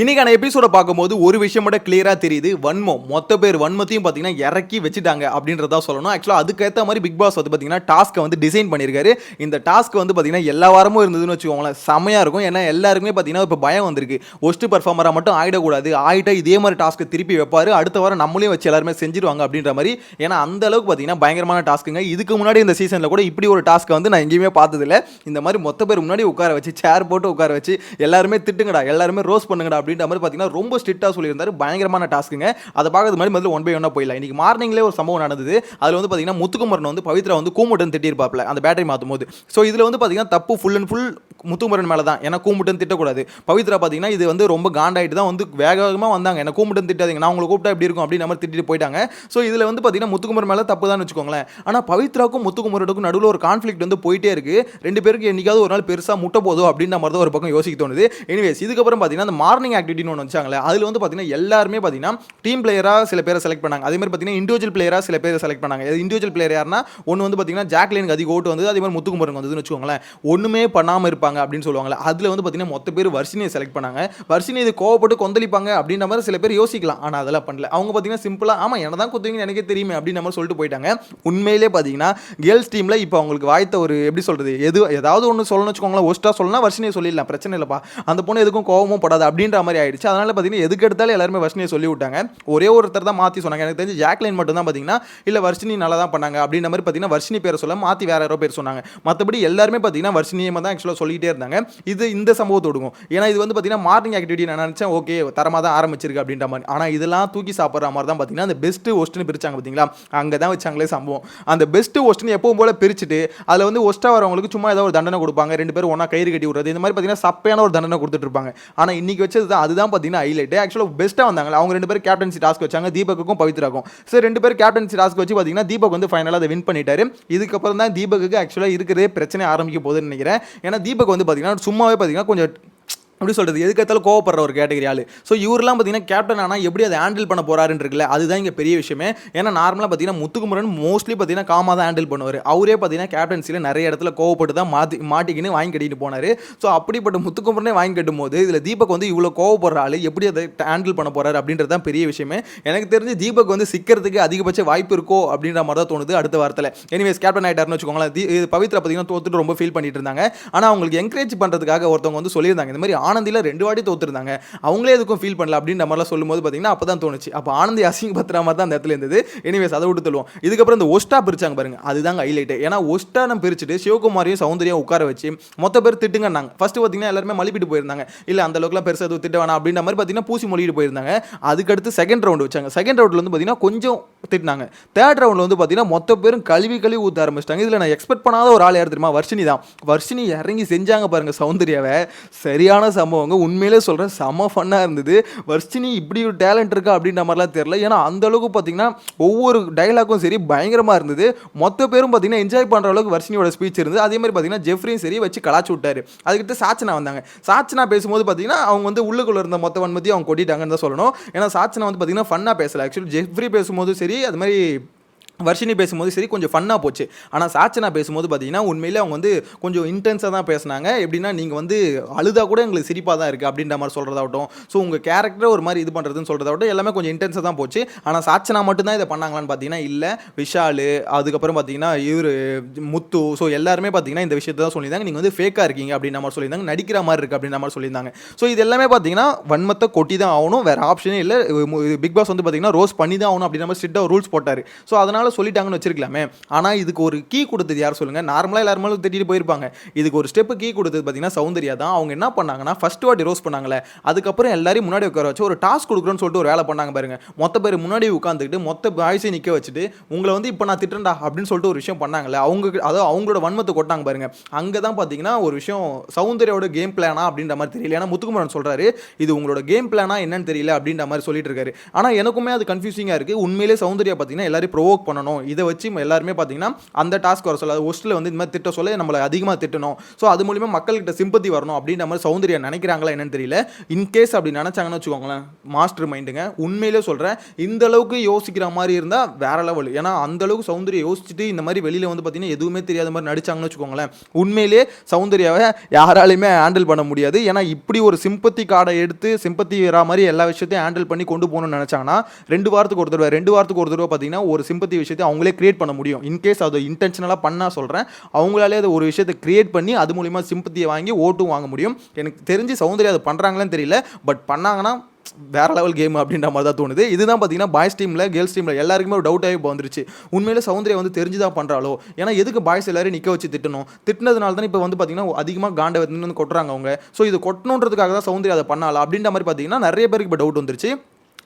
இன்னைக்கான எபிசோட பார்க்கும்போது ஒரு விஷயம் மட்டும் கிளியராக தெரியுது. வன்மம். மொத்த பேர் வன்மத்தையும் பார்த்தீங்கன்னா இறக்கி வச்சுட்டாங்க அப்படின்றதா சொல்லணும். ஆக்சுவலாக அதுக்கேற்ற மாதிரி பிக் பாஸ் வந்து பார்த்தீங்கன்னா டாஸ்க்கை வந்து டிசைன் பண்ணியிருக்காரு இந்த டாஸ்க் வந்து பார்த்தீங்கன்னா எல்லா வாரமும் இருந்ததுன்னு வச்சுக்கோங்களேன். செமையாக இருக்கும். ஏன்னா எல்லாருக்குமே பார்த்தீங்கன்னா இப்போ பயம் வந்திருக்கு. ஒஸ்ட் பர்ஃபார்மராக மட்டும் ஆகிடக்கூடாது ஆகிட்டா இதே மாதிரி டாஸ்க்கு திருப்பி வைப்பார். அடுத்த வாரம் நம்மளையும் வச்சு எல்லாருமே செஞ்சிருவாங்க அப்படின்ற மாதிரி. ஏன்னா அந்த அளவுக்கு பார்த்தீங்கன்னா பயங்கரமான டாஸ்க்குங்க இதுக்கு முன்னாடி இந்த சீசனில் கூட இப்படி ஒரு டாஸ்க்கை வந்து நான் எங்கேயுமே பார்த்ததில்ல. இந்த மாதிரி மொத்த பேர் முன்னாடி உட்கார வச்சு சேர் போட்டு உட்கார வச்சு எல்லாருமே திட்டுங்கடா எல்லாருமே ரோஸ் பண்ணுங்கடா அப்படின்ற மாதிரி பார்த்தீங்கன்னா ரொம்ப ஸ்ட்ரிக்டாக சொல்லியிருந்தார். பயங்கரமான டாஸ்க்குங்க. அதை பார்க்கறது மாதிரி முதல்ல ஒன் பை ஒன்னாக போயிடலாம். இன்னைக்கு மார்னிங்லேயே ஒரு சம்பவம் நடந்தது. அதில் வந்து பார்த்தீங்கன்னா முத்துக்குமரன் வந்து பவித்ரா வந்து கூமுட்டன் திட்டிருப்பாப்ல அந்த பேட்டரி மாற்றும் போது ஸோ இதில் வந்து பார்த்தீங்கன்னா தப்பு ஃபுல் அண்ட் ஃபுல் முத்துமரன் மேலே தான் ஏன்னா கூமுட்டன் திட்டக்கூடாது. பவித்ரா பார்த்தீங்கன்னா இது வந்து ரொம்ப காண்டாயிட்டு தான் வந்து வேக வேகமாக வந்தாங்க. என்ன கூமுட்டன் திட்டாதீங்க. நான் உங்களை கூப்பிட்டா எப்படி இருக்கும் அப்படின்னு நம்ம திட்டிட்டு போயிட்டாங்க. ஸோ இதில் வந்து பார்த்தீங்கன்னா முத்துக்குமர் மேலே தப்பு தான் வச்சுக்கோங்களேன். ஆனால் பவித்ராக்கும் முத்துக்குமரனுக்கும் நடுவில் ஒரு கான்ஃப்ளிக் வந்து போயிட்டே இருக்கு. ரெண்டு பேருக்கு என்றைக்காவது ஒரு நாள் பெருசாக முட்டை போதும் அப்படின்ற மாதிரி தான் ஒரு பக்கம் யோசிக்க தோணுது. எனிவேஸ் இதுக்கப்புறம் பார்த்தீங்கன்னா அந்த மார்னிங் ஆக்டிவிட்டின்னு ஒன்று வச்சாங்களே அதில் வந்து பார்த்தீங்கன்னா எல்லாருமே பார்த்தீங்கன்னா டீம் பிளேயராக சில பேரை செலக்ட் பண்ணாங்க. அதே மாதிரி பார்த்தீங்கன்னா இண்டிவிஜுவல் பிளேயராக சில பேரை செலக்ட் பண்ணாங்க. இண்டிவிஜுவல் பிளேயர் யாருன்னா ஒன்று வந்து பார்த்தீங்கன்னா ஜாக்லினுக்கு அதிக ஓட்டு வந்து அதே மாதிரி முத்துக்குமரன் வந்ததுன்னு வச்சுக்கோங்களேன். ஒன்றுமே பண்ணாமல் இருப்பாங்க. அப்படின்னு சொல்லுவாங்களே அதில் வந்து பார்த்தீங்கன்னா மொத்த பேர் வர்ஷினியை செலக்ட் பண்ணாங்க. வர்ஷினி இது கோவப்பட்டு கொந்தளிப்பாங்க அப்படின்ற மாதிரி சில பேர் யோசிக்கலாம். ஆனால் அதெல்லாம் பண்ணல. அவங்க பார்த்தீங்கன்னா சிம்பிளாக ஆமாம் என்ன தான் குத்துவீங்கன்னு எனக்கே தெரியுமே அப்படின்ற மாதிரி சொல்லிட்டு போயிட்டாங்க. உண்மையிலே பார்த்தீங்கன்னா கேர்ள்ஸ் டீமில் இப்போ அவங்களுக்கு வாய்த்த ஒரு எப்படி சொல்கிறது எது ஏதாவது ஒன்று சொல்லணும்னு வச்சுக்கோங்களேன் ஒஸ்ட்டாக சொல்லலாம் வர்ஷினியை சொல்லிடலாம். பிரச்சனை இல்லைப்பா. அந்த பொண்ணு எதுக்கும் கோவமும் படாது அப்படின்ற மாதிரி ஆயிடுச்சு. அதனால் பார்த்தீங்கன்னா எதுக்கு எடுத்தாலும் எல்லாருமே வர்ஷினியை சொல்லி விட்டாங்க. ஒரே ஒருத்தர் தான் மாற்றி சொன்னாங்க. எனக்கு தெரிஞ்சு ஜாக்லைன் மட்டும் தான் பார்த்தீங்கன்னா இல்லை வர்ஷினி நல்லா தான் பண்ணாங்க. அப்படின்ற மாதிரி பார்த்தீங்கன்னா வர்ஷினி பேரை சொல்ல மாற்றி வேற யாரோ பேர் சொன்னாங்க. மற்றபடி எல்லாருமே பார்த்தீங்கன்னா வர்ஷினியை தான் ஆக்சுவலாக சொல்லிட்டு இருந்தாங்க. இது இந்த சம்பவத்தை ஒடுங்கும். ஏன்னா இது வந்து பார்த்தீங்கன்னா மார்னிங் ஆக்டிவிட்டி நான் நினச்சேன் ஓகே தரமாக தான் ஆரம்பிச்சிருக்கு அப்படின்ற மாதிரி. ஆனால் இதெல்லாம் தூக்கி சாப்பிட்ற மாதிரி தான் பார்த்தீங்கன்னா அந்த பெஸ்ட் ஒஸ்ட்னு பிரிச்சாங்க பார்த்தீங்களா அங்கே தான் வச்சாங்களே சம்பவம். அந்த பெஸ்ட் ஒஸ்ட்னு எப்பவும் போல பிரிச்சுட்டு அதில் வந்து ஒஸ்ட்டாக வரவங்களுக்கு சும்மா ஏதாவது ஒரு தண்டனை கொடுப்பாங்க. ரெண்டு பேரும் ஒன்றா கயிறு கட்டி விடுறது இந்த மாதிரி பார்த்தீங்கன்னா சப்பையான ஒரு தண்டனை கொடுத்துட்டு இருப்பாங்க. ஆனால் இன்னைக்கு வச்சது தான் அதுதான் பார்த்தீங்கன்னா ஹைலைட் ஆக்சுவலாக பெஸ்ட்டாக வந்தாங்க அவங்க ரெண்டு பேரும் கேப்டன்சி டாஸ்க் வச்சாங்க தீபக்குக்கும் பவித்ராக்கும். சரி ரெண்டு பேரும் கேப்டன்சி டாஸ்க் வச்சு பார்த்தீங்கன்னா தீபக் வந்து ஃபைனலாக அதை வின் பண்ணிட்டாரு. இதுக்கப்புறம் தான் தீபக்கு ஆக்சுவலாக இருக்கிறதே பிரச்சனை ஆரம்பிக்க போகுதுன்னு நினைக்கிறேன். ஏன்னா தீபக் வந்து பார்த்தீங்கன்னா சும்மாவே பார்த்தீங்கன்னா கொஞ்சம் எப்படி சொல்கிறது எதுக்கத்தாலும் கோவப்படுற ஒரு கேட்டகரி ஆள். ஸோ இவரெலாம் பார்த்தீங்கன்னா கேப்டன் ஆனால் எப்படி அதை ஹேண்டில் பண்ண போகிறாருன்னு இருக்குல்ல அதுதான் இங்கே பெரிய விஷயமே. ஏன்னா நார்மலாக பார்த்தீங்கன்னா முத்துக்குமரன் மோஸ்ட்லி பார்த்தீங்கன்னா காமாக தான் ஹேண்டில் பண்ணுவார். அவரே பார்த்தீங்கன்னா கேப்டன்சியில் நிறைய இடத்துல கோவப்பட்டு தான் மாற்றி மாட்டிக்கின்னு வாங்கி கட்டிட்டு போனார். ஸோ அப்படிப்பட்ட முத்துக்குமரனே வாங்கி கட்டும் போது இதில் தீபக் வந்து இவ்வளோ கோவப்படுற ஆள் எப்படி அதை ஹேண்டில் பண்ண போகிறாரு அப்படின்றது தான் பெரிய விஷயமே. எனக்கு தெரிஞ்சு தீபக் வந்து சிக்கிறதுக்கு அதிகபட்ச வாய்ப்பு இருக்கோ அப்படின்ற மாதிரி தான் தோணுது அடுத்த வாரத்தில். எனிவேஸ் கேப்டன் ஆகிட்டாருன்னு வச்சுக்கோங்களேன் தீ- இது பவித்ரா பார்த்தீங்கன்னா தோத்துட்டு ரொம்ப ஃபீல் பண்ணிட்டு இருந்தாங்க. ஆனால் அவங்களுக்கு என்கரேஜ் பண்ணுறதுக்காக ஒருத்தவங்க வந்து சொல்லியிருந்தாங்க இந்த மாதிரி ஆனந்தியில் ரெண்டு வாட்டி தோத்துருந்தாங்க. அவங்களே எதுக்கும் ஃபீல் பண்ணல அப்படின்ற மாதிரிலாம் சொல்லும்போது பார்த்தீங்கன்னா அப்போ தான் தோணுச்சு. அப்போ ஆனந்தி அசிங்கப்படுத்துற மாதிரி தான் அந்த இடத்துல இருந்தது. எனிவேஸ் அதை விட்டு தள்ளுவோம். இதுக்கப்புறம் இந்த ஒஸ்டா பிரிச்சாங்க பாருங்க. அதுதாங்க ஹைலைட்டு ஏன்னா ஒஸ்டா நம்ம பிரிச்சுட்டு சிவகுமாரையும் சௌந்தரியும் உட்கார வச்சு மொத்த பேர் திட்டுங்கன்னாங்க. ஃபர்ஸ்ட் பார்த்தீங்கன்னா எல்லாருமே மலிப்பிட்டு போயிருந்தாங்க. இல்லை அந்த அளவுக்குலாம் பெருசாக எதுவும் திட்ட வேணாம் அப்படின்ற மாதிரி பார்த்தீங்கன்னா பூசி மொழிட்டு போயிருந்தாங்க. அதுக்கடுத்து செகண்ட் ரவுண்டு வச்சாங்க. செகண்ட் ரவுண்டில் வந்து பார்த்தீங்கன்னா கொஞ்சம் திட்டினாங்க. தேர்ட் ரவுண்டில் வந்து பார்த்தீங்கன்னா மொத்த பேரும் கழுவி கழுவி ஊற்ற ஆரம்பிச்சிட்டாங்க. இதில் நான் எக்ஸ்பெக்ட் பண்ணாத ஒரு ஆள் யார் தெரியுமா? வர்ஷினி தான். வர்ஷினி இறங்கி செஞ்சாங்க பாருங்க சௌந்தர்யாவை. சரியான சம்பவங்க உண்மையிலே சொல்கிறேன் செம ஃபன்னாக இருந்தது. வர்ஷினி இப்படி ஒரு டேலண்ட் இருக்கா அப்படின்ற மாதிரிலாம் தெரியல. ஏன்னா அந்தளவுக்கு பார்த்தீங்கன்னா ஒவ்வொரு டைலாக்கும் சரி பயங்கரமாக இருந்தது. மொத்த பேரும் பார்த்தீங்கன்னா என்ஜாய் பண்ணுற அளவுக்கு வர்ஷினியோட ஸ்பீச் இருந்தது. அதே மாதிரி பார்த்தீங்கன்னா ஜெஃப்ரியும் சரி வச்சு கலாச்சி விட்டார். அதுக்கிட்ட சாச்சனா வந்தாங்க. சாச்சனா பேசும்போது பார்த்தீங்கன்னா அவங்க வந்து உள்ளுக்குள்ளே இருந்த மொத்த வன்மத்தையும் அவங்க கொட்டிட்டாங்கன்னு தான் சொல்லணும். ஏன்னா சாச்சனா வந்து பார்த்தீங்கன்னா ஃபன்னாக பேசலை. ஆக்சுவலி ஜெஃப்ரி பேசும்போது சரி அது மாதிரி வர்ஷினி பேசும்போது சரி கொஞ்சம் ஃபன்னாக போச்சு. ஆனால் சாச்சனா பேசும்போது பார்த்தீங்கன்னா உண்மையிலே அவங்க வந்து கொஞ்சம் இன்டென்ஸாக தான் பேசுனாங்க. எப்படின்னா நீங்கள் வந்து அழுதா கூட எங்களுக்கு சிரிப்பாக தான் இருக்குது அப்படின்ற மாதிரி சொல்கிறதாகட்டும் ஸோ உங்கள் கேரக்டரை ஒரு மாதிரி இது பண்ணுறதுன்னு சொல்கிறதாகட்டும் எல்லாமே கொஞ்சம் இன்டென்ஸாக தான் போச்சு. ஆனால் சாச்சனா மட்டும்தான் இதை பண்ணாங்களான்னு பார்த்தீங்கன்னா இல்லை. விஷால் அதுக்கப்புறம் பார்த்தீங்கன்னா இவர் முத்து ஸோ எல்லாருமே பார்த்தீங்கன்னா இந்த விஷயத்தை தான் சொல்லியிருந்தாங்க. நீங்கள் வந்து ஃபேக்காக இருக்கீங்க அப்படின்ற மாதிரி சொல்லியிருந்தாங்க. நடிக்கிற மாதிரி இருக்குது அப்படின்ற மாதிரி சொல்லியிருந்தாங்க. ஸோ இது எல்லாமே பார்த்தீங்கன்னா வன்மத்தை கொட்டி தான் ஆகணும். வேறு ஆப்ஷனே இல்லை. பிக் பாஸ் வந்து பார்த்தீங்கன்னா ரோஸ் பண்ணி தான் ஆகணும் அப்படின்ற மாதிரி ஸ்ட்ரிக்டாக ரூல்ஸ் போட்டார். ஸோ அதனால் சொல்லிட்டாங்கன்னு வச்சிருக்கலாமே. ஆனால் இதுக்கு ஒரு கீ கொடுத்தது யார் சொல்லுங்கள் நார்மலாக எல்லாருமே திட்டிட்டு போயிருப்பாங்க. இதுக்கு ஒரு ஸ்டெப்பு கீ கொடுத்தது பார்த்தீங்கன்னா சௌந்தர்யா தான். அவங்க என்ன பண்ணாங்கன்னா ஃபஸ்ட் வாட்டி ரோஸ் பண்ணாங்களே அதுக்கப்புறம் எல்லாரையும் முன்னாடி உட்கார வச்சு ஒரு டாஸ்க் கொடுக்குறோன்னு சொல்லிட்டு ஒரு வேலை பண்ணாங்க பாருங்க. மொத்த பேர் முன்னாடி உட்காந்துக்கிட்டு மொத்த பாய்ஸை நிற்க வச்சுட்டு உங்களை வந்து இப்போ நான் திட்டேன்டா அப்படின்னு சொல்லிட்டு ஒரு விஷயம் பண்ணாங்களே அவங்க அதாவது அவங்களோட வன்மத்தை கொட்டாங்க பாருங்க. அங்கே தான் பார்த்தீங்கன்னா ஒரு விஷயம் சௌந்தர்யோட கேம் பிளானா அப்படின்ற மாதிரி தெரியல. ஏன்னா முத்துக்குமரன் சொல்கிறாரு இது உங்களோட கேம் பிளானா என்னன்னு தெரியல அப்படின்ற மாதிரி சொல்லிட்டு இருக்காரு. ஆனால் எனக்குமே அது கன்ஃபியூசிங்காக இருக்குது உண்மையிலே சௌந்தர்யா பார்த்தீங்கன்னா எல்லாரும் ப்ரோவோக் பண்ண பண்ணணும். இதை வச்சு எல்லாருமே பார்த்தீங்கன்னா அந்த டாஸ்க் வர சொல்ல. ஒஸ்ட்டில் வந்து இந்த மாதிரி திட்ட சொல்ல நம்மளை அதிகமாக திட்டணும். ஸோ அது மூலிமா மக்கள்கிட்ட சிம்பத்தி வரணும் அப்படின்ற மாதிரி சௌந்தர்யா நினைக்கிறாங்களா என்னன்னு தெரியல. இன்கேஸ் அப்படி நினச்சாங்கன்னு வச்சுக்கோங்களேன் மாஸ்டர் மைண்டுங்க உண்மையிலே சொல்கிறேன் இந்த அளவுக்கு யோசிக்கிற மாதிரி இருந்தால் வேற லெவல் ஏன்னா அந்த அளவுக்கு சௌந்தர்யா யோசிச்சுட்டு இந்த மாதிரி வெளியில் வந்து பார்த்தீங்கன்னா எதுவுமே தெரியாத மாதிரி நடிச்சாங்கன்னு வச்சுக்கோங்களேன். உண்மையிலே சௌந்தர்யாவை யாராலையுமே ஹேண்டில் பண்ண முடியாது. ஏன்னா இப்படி ஒரு சிம்பத்தி கார்டை எடுத்து சிம்பத்தி வரா மாதிரி எல்லா விஷயத்தையும் ஹேண்டில் பண்ணி கொண்டு போகணும்னு நினச்சாங்கன்னா ரெண்டு வாரத்துக்கு ஒரு தடவை ரெண்டு வாரத்துக்கு ஒரு தடவை பார்த்தீங்கன்னா ஒரு சிம்பத்தி விஷயத்தை அவங்களே கிரியேட் பண்ண முடியும். இன்கேஸ் அதை இன்டென்ஷனலாக பண்ணால் சொல்கிறேன் அவங்களாலே அது ஒரு விஷயத்தை கிரியேட் பண்ணி அது மூலிமா சிம்பத்தியை வாங்கி ஓட்டும் வாங்க முடியும். எனக்கு தெரிஞ்சு சௌந்தர்யா அதை பண்ணுறாங்களான்னு தெரியல. பட் பண்ணாங்கன்னா வேற லெவல் கேம் அப்படின்ற மாதிரி தான் தோணுது. இதுதான் பார்த்தீங்கன்னா பாய்ஸ் டீமில் கேர்ள்ஸ் டீமில் எல்லாருக்குமே ஒரு டவுட்டாகவே இப்போ வந்துருச்சு. உண்மையில சௌந்தர்யா வந்து தெரிஞ்சு தான் பண்ணுறாளோ ஏன்னா எதுக்கு பாய்ஸ் எல்லாரும் நிற்க வச்சு திட்டணும்? திட்டினதுனால தான் இப்போ வந்து பார்த்தீங்கன்னா அதிகமாக காண்டை வந்து கொட்டுறாங்க அவங்க. ஸோ இது கொட்டணுன்றதுக்காக தான் சௌந்தர்யா அதை பண்ணாலா அப்படின்ற மாதிரி பார்த்தீங்கன்னா நிறைய பேருக்கு இப்போ டவுட் வந்துருச்சு.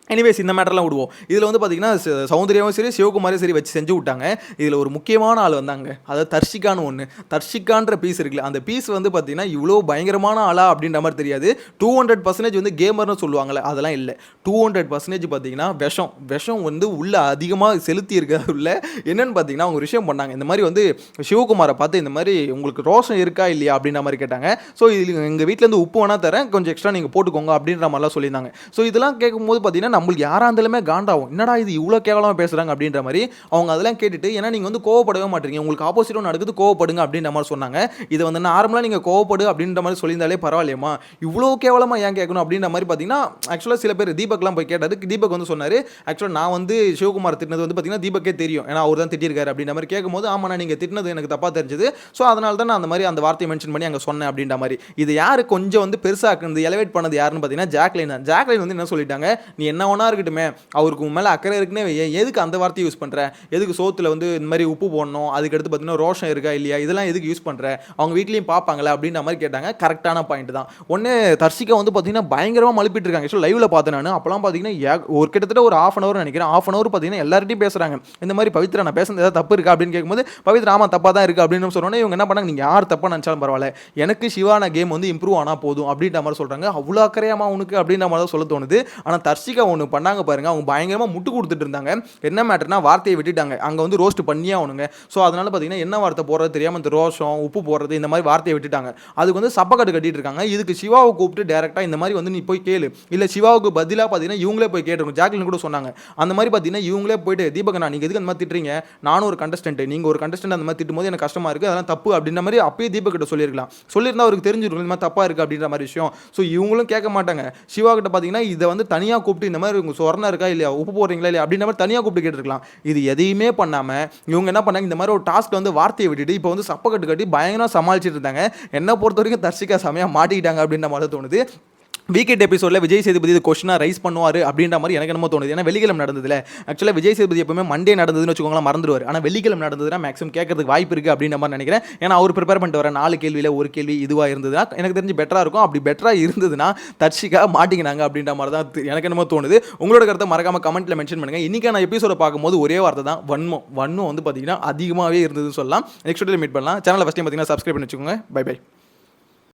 எனிவேஸ் இந்த மேட்டர்லாம் விடுவோம். இதில் வந்து பார்த்தீங்கன்னா ச- சௌந்தர்யாவும் சரி சிவகுமாரும் சரி வச்சு செஞ்சு விட்டாங்க. இதில் ஒரு முக்கியமான ஆள் வந்தாங்க. அதாவது தர்ஷிகான்னு ஒன்று தர்ஷிகான்ற பீஸ் இருக்குல்ல அந்த பீஸ் வந்து பார்த்தீங்கன்னா இவ்வளோ பயங்கரமான ஆளா அப்படின்ற மாதிரி தெரியாது. டூ ஹண்ட்ரட் பர்சன்டேஜ் வந்து கேமர்னு சொல்லுவாங்கல்ல அதெல்லாம் இல்லை. டூ ஹண்ட்ரட் பர்சன்டேஜ் பார்த்தீங்கன்னா விஷம். விஷம் வந்து உள்ளே அதிகமாக செலுத்தி இருக்க உள்ள என்னென்னு பார்த்தீங்கன்னா அவங்க விஷயம் பண்ணாங்க. இந்த மாதிரி வந்து சிவகுமாரை பார்த்து இந்த மாதிரி உங்களுக்கு ரோஷம் இருக்கா இல்லையா அப்படின்ற மாதிரி கேட்டாங்க. ஸோ இது எங்கள் வீட்டிலேருந்து உப்பு வேணா தரேன். கொஞ்சம் எக்ஸ்ட்ரா நீங்கள் போட்டுக்கோங்க அப்படின்ற மாதிரிலாம் சொல்லியிருந்தாங்க. ஸோ இதெல்லாம் கேட்கும்போது பார்த்தீங்கன்னா நம்மளுக்கு யாராக இருந்தாலுமே காண்டாகும். என்னடா இது இவ்வளோ கேவலமாக பேசுகிறாங்க அப்படின்ற மாதிரி அவங்க அதெல்லாம் கேட்டுட்டு ஏன்னா நீங்கள் வந்து கோவப்படவே மாட்டீங்க. உங்களுக்கு ஆப்போசிட் ஒன்று நடக்குது கோவப்படுங்க அப்படின்ற மாதிரி சொன்னாங்க. இது வந்து நார்மலாக நீங்கள் கோவப்படு அப்படின்ற மாதிரி சொல்லியிருந்தாலே பரவாயில்லையம்மா. இவ்வளோ கேவலமாக ஏன் கேட்கணும் அப்படின்ற மாதிரி பார்த்தீங்கன்னா ஆக்சுவலாக சில பேர் தீபக்லாம் போய் கேட்டதுக்கு தீபக் வந்து சொன்னார் ஆக்சுவலாக நான் வந்து சிவகுமார் திட்டினது வந்து பார்த்தீங்கன்னா தீபக்கே தெரியும். ஏன்னா அவர் தான் திட்டிருக்காரு அப்படின்ற மாதிரி கேட்கும்போது ஆமாண்ணா நீங்கள் திட்டினது எனக்கு தப்பாக தெரிஞ்சது. ஸோ அதனால தான் நான் அந்த மாதிரி அந்த வார்த்தையை மென்ஷன் பண்ணி அங்கே சொன்னேன் அப்படின்ற மாதிரி. இது யார் கொஞ்சம் வந்து பெருசாக்குனது எலவேட் பண்ணது யாருன்னு பார்த்தீங்கன்னா ஜாக்லைன் தான். ஜாக்லைன் வந்து என்ன சொல்லிட்டாங்க நீ என்ன ஒன்றா இருக்கட்டுமே. அவருக்கு உன் மேலே அக்கறை இருக்குன்னே வை. எதுக்கு அந்த வார்த்தையை யூஸ் பண்ணுற எதுக்கு சோத்தில் வந்து இந்த மாதிரி உப்பு போடணும்? அதுக்கு அடுத்து பார்த்தீங்கன்னா ரோஷம் இருக்கா இல்லையா? இதெல்லாம் எதுக்கு யூஸ் பண்ணுற அவங்க வீட்லேயும் பார்ப்பாங்களே அப்படின்ற மாதிரி கேட்டாங்க. கரெக்டான பாயிண்ட் தான். ஒன்று தர்ஷிகா வந்து பார்த்தீங்கன்னா பயங்கரமாக மழுப்பிட்டு இருக்காங்க. ஸோ லைவில் பார்த்தேன் நான். அப்போலாம் பார்த்தீங்கன்னா ஒரு கிட்டத்தட்ட ஒரு ஆஃப் அன் ஹவர் நினைக்கிறேன். ஆஃப் அன் ஹவர் பார்த்தீங்கன்னா எல்லார்ட்டையும் பேசுகிறாங்க இந்த மாதிரி பவித்ரா நான் பேசுனது ஏதாவது தப்பு இருக்கா அப்படின்னு கேட்கும்போது பவித்ரா ஆமாம் தப்பாக தான் இருக்குது அப்படின்னு சொன்னோன்னே இவங்க என்ன பண்ணாங்க? நீங்கள் யார் தப்பாக நினச்சாலும் பரவாயில்ல. எனக்கு சிவான கேம் வந்து இம்ப்ரூவ் ஆனால் போதும் அப்படின்ற மாதிரி சொல்கிறாங்க அவ்வளோ அக்கறையாமா உனக்கு அப்படின்ற மாதிரி தான் சொல்ல தோணுது. ஆனால் தர்ஷிகா ஒன்று பண்ணாங்க பாருங்க. அவங்க பயங்கரமாக முட்டு கொடுத்துட்டு இருந்தாங்க. என்ன மேட்டர்னா வார்த்தையை விட்டுட்டாங்க. அங்கே வந்து ரோஸ்ட் பண்ணியே ஆகணுங்க. ஸோ அதனால பார்த்தீங்கன்னா என்ன வார்த்தை போடுறது தெரியாமல் இந்த ரோஷம் உப்பு போடுறது இந்த மாதிரி வார்த்தையை விட்டுட்டாங்க. அதுக்கு வந்து சப்பக்கட்டு கட்டிட்டு இருக்காங்க. இதுக்கு சிவாவை கூப்பிட்டு டேரெக்டாக இந்த மாதிரி வந்து நீ போய் கேளு. இல்லை சிவாவுக்கு பதிலாக பார்த்தீங்கன்னா இவங்களே போய் கேட்டிருக்கும் ஜாக்லின் கூட சொன்னாங்க. அந்த மாதிரி பார்த்தீங்கன்னா இவங்களே போயிட்டு தீபகண்ணா நீங்கள் எதுக்கு அந்த மாதிரி திட்டுறீங்க? நானும் ஒரு கண்டஸ்டன்ட் நீங்கள் ஒரு கண்டஸ்டன்ட் அந்த மாதிரி திட்டும்போது எனக்கு கஷ்டமாக இருக்குது அதெல்லாம் தப்பு. அப்படின்ற மாதிரி அப்பயே தீபக்கிட்ட சொல்லியிருக்கலாம். சொல்லியிருந்தா அவருக்கு தெரிஞ்சிருக்கும். இந்த மாதிரி தப்பாக இருக்குது அப்படின்ற மாதிரி விஷயம். ஸோ இவங்களும் கேட்க மாட்டாங்க. சிவா கிட்ட பார்த்தீங்கன்னா இதை வந்து தனியாக கூப்பிட்டு இந்த மாதிரி உங்கள் சொரணம் இருக்கா இல்லையா? உப்பு போடுறீங்களா இல்லையா? அப்படின்ற மாதிரி தனியாக கூப்பிட்டு கேட்டுருக்கலாம். இது எதையுமே பண்ணாமல் இவங்க என்ன பண்ணாங்க? இந்த மாதிரி ஒரு டாஸ்க் வந்து வார்த்தையை விட்டுட்டு இப்போ வந்து சப்பக்கட்டு கட்டி பயங்கரமாக சமாளிச்சுட்டு இருந்தாங்க. என்ன பொறுத்த வரைக்கும் தர்ஷிகா செமையாக மாட்டிக்கிட்டாங்க அப்படின்ற மாதிரி தோணுது. வீக்கெண்ட் எபிசோடில் விஜய் சேதுபதி இது கொஸ்டினாக ரைஸ் பண்ணுவார் அப்படின்ற மாதிரி எனக்கு என்னமோ தோணுது. ஏன்னா வெள்ளிக்கிழமை நடந்ததுல ஆக்சுவலாக விஜய் சேதுபதி எப்பவுமே மண்டே நடந்ததுன்னு வச்சுக்கோங்களேன் மறந்துடுவார் ஆனால் வெள்ளிக்கிழமை நடந்ததுன்னா மேக்ஸிமம் கேட்கறதுக்கு வாய்ப்பு இருக்குது அப்படின்ற மாதிரி நினைக்கிறேன். ஏன்னா அவர் ப்ரிப்பேர் பண்ணிட்டு வர நாலு கேள்வியில் ஒரு கேள்வி இதுவாக இருந்ததுன்னா எனக்கு தெரிஞ்சு பெட்டராக இருக்கும். அப்படி பெட்டராக இருந்ததுன்னா தர்ஷிகா மாட்டிக்கினாங்க அப்படின்ற மாதிரி தான் எனக்கு என்னமோ தோணுது. உங்களோட கருத்தை மறக்காம கமெண்ட்டில் மென்ஷன் பண்ணுங்கள் இன்றைக்கான எபிசோட பார்க்கும்போது ஒரே வார்த்தை தான் வன்மம் வன்மம் வந்து பார்த்தீங்கன்னா அதிகமாகவே இருந்ததுன்னு சொல்லலாம். நெக்ஸ்ட் மீட் பண்ணலாம். சேனலை ஃபஸ்ட் டைம் பார்த்தீங்கன்னா சப்ஸ்கிரைப் பண்ணி வச்சுக்கோங்க. By by